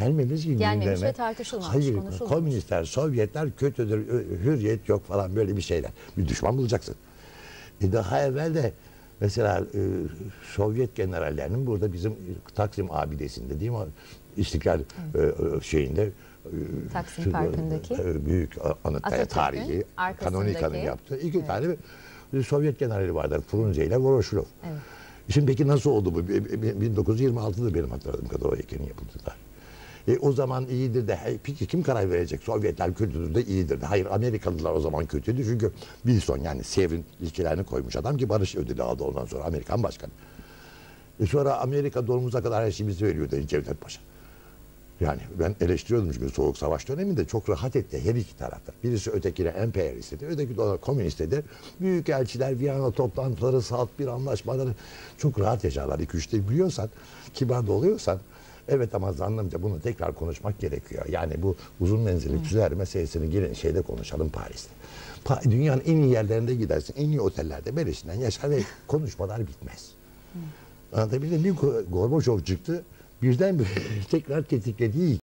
gelmemiş ki Gelmemiş gündeme. ve tartışılmamış, Hayır, konuşulmamış. komünistler, Sovyetler kötüdür, hürriyet yok falan böyle bir şeyler. Bir düşman bulacaksın. E daha evvel de mesela e, Sovyet generallerinin burada bizim Taksim abidesinde değil mi? İstiklal e, e, şeyinde e, Taksim şu- Parkı'ndaki. e, büyük a- anıt Atatürk'ün tarihi. Kanonika'nın yaptığı iki tane e, Sovyet generali vardır. Frunze ile Voroshilov. Evet. Şimdi peki nasıl oldu bu? Bi- bi- 1926'da benim hatırladığım kadar o heykelin yapıldığı. E, o zaman iyidir de peki kim karar verecek? Sovyetler kötüdür de iyidir de. Hayır Amerikalılar o zaman kötüydü çünkü Wilson yani Severin ilkelerini koymuş adam ki barış ödülü aldı ondan sonra Amerikan başkanı. E sonra Amerika donumuza kadar her şeyi bize veriyordu Cevdet Paşa. Yani ben eleştiriyordum çünkü Soğuk Savaş döneminde çok rahat etti her iki tarafta. Birisi ötekine emperyalist dedi, öteki de ona komünist dedi. Büyük elçiler, Viyana toplantıları, salt bir anlaşmaları çok rahat yaşarlar. İki üçte biliyorsan, kibar da oluyorsan Evet ama zannımca bunu tekrar konuşmak gerekiyor. Yani bu uzun menzilli füzeler meselesini gelin şeyde konuşalım Paris'te. Pa- dünyanın en iyi yerlerinde gidersin, en iyi otellerde beresinden yaşar ve konuşmalar bitmez. Anlatabildim mi? Bir Gorbaçov çıktı, birden tekrar tetiklediği